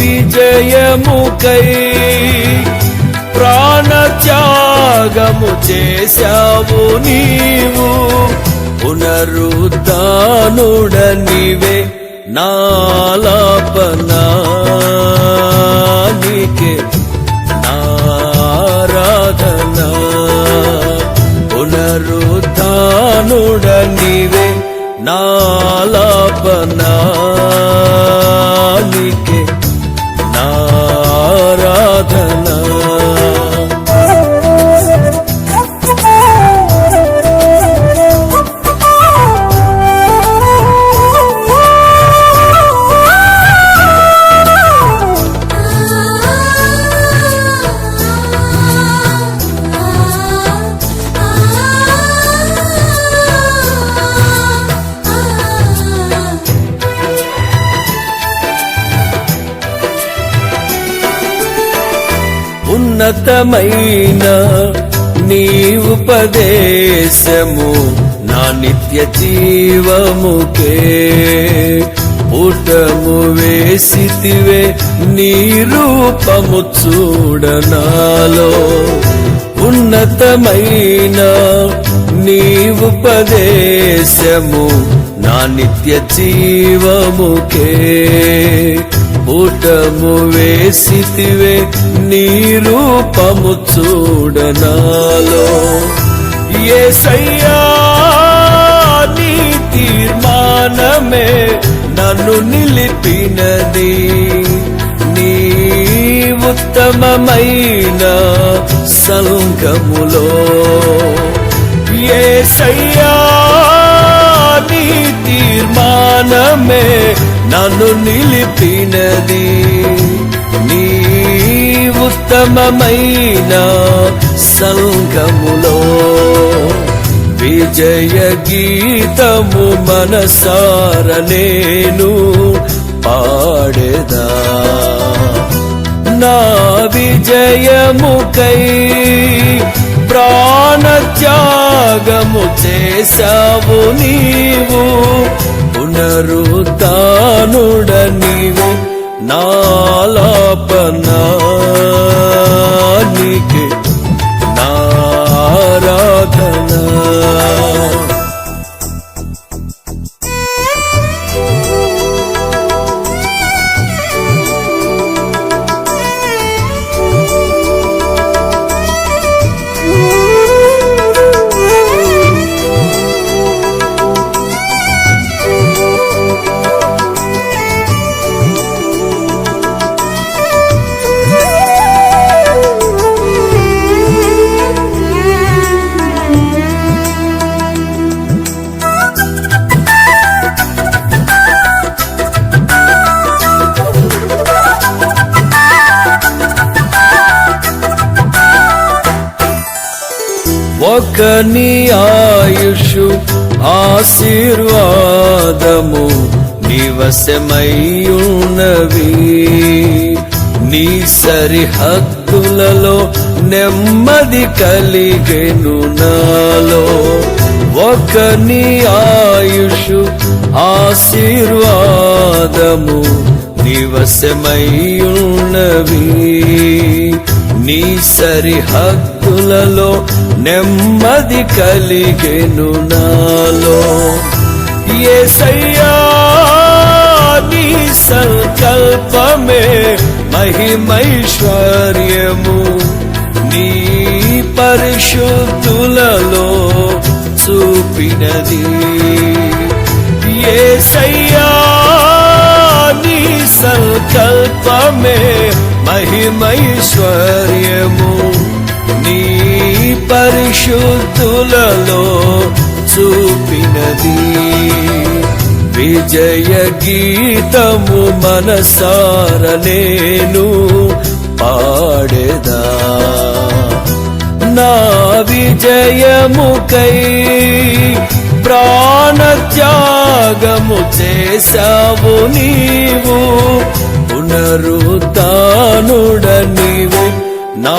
విజయముకై ప్రాణ త్యాగము చేశావు నీవు. పునరుద్ధానుడనివే నీవే నారాధన. పునరుద్ధానుడనివే నా ఉన్నతమైన నీ ఉపదేశము నా నిత్య జీవముకే. పుటము వేసితివే నీ రూపము చూడనాలో. ఉన్నతమైన నీ ఉపదేశము నా నిత్య జీవముకే. పుటము వేసితివే నీ రూపము చూడనాలో. ఏసయ్యా నీ తీర్మానమే నన్ను నిలిపినది. నీ ఉత్తమమైన సంఘములో. ఏసయ్యా నీ తీర్మానమే నన్ను నిలిపినది. నీ ఉత్తమమైన సంఘములో విజయ గీతము మనసార నేను పాడేదా. నా విజయముకై ప్రాణత్యాగము చేశావు నీవు పునరుతానుడ నీవు నా ఒక నీ ఆయుషు ఆశీర్వాదము నివసమయ్యున్నవి నీ సరిహద్దులలో నెమ్మది కలిగెను నాలో. ఒక నీ ఆయుషు ఆశీర్వాదము నివసమయ్యున్నవి నీ సరిహద్దు సరిహద్దులలో నెమ్మది కలిగెను నాలో. ఏసయ్యా నీ సంకల్పమే మహిమైశ్వర్యము. నీ పరిశుద్ధులలో చూపినది. ఏసయ్యా నీ సంకల్పమే మహిమైశ్వర్యము. నీ పరిశుద్ధులలో చూపినది. విజయ గీతము మనసారలేను పాడేదా. నా విజయముకై ప్రాణత్యాగము చేశావు నీవు. పునరుతానుడనివి నా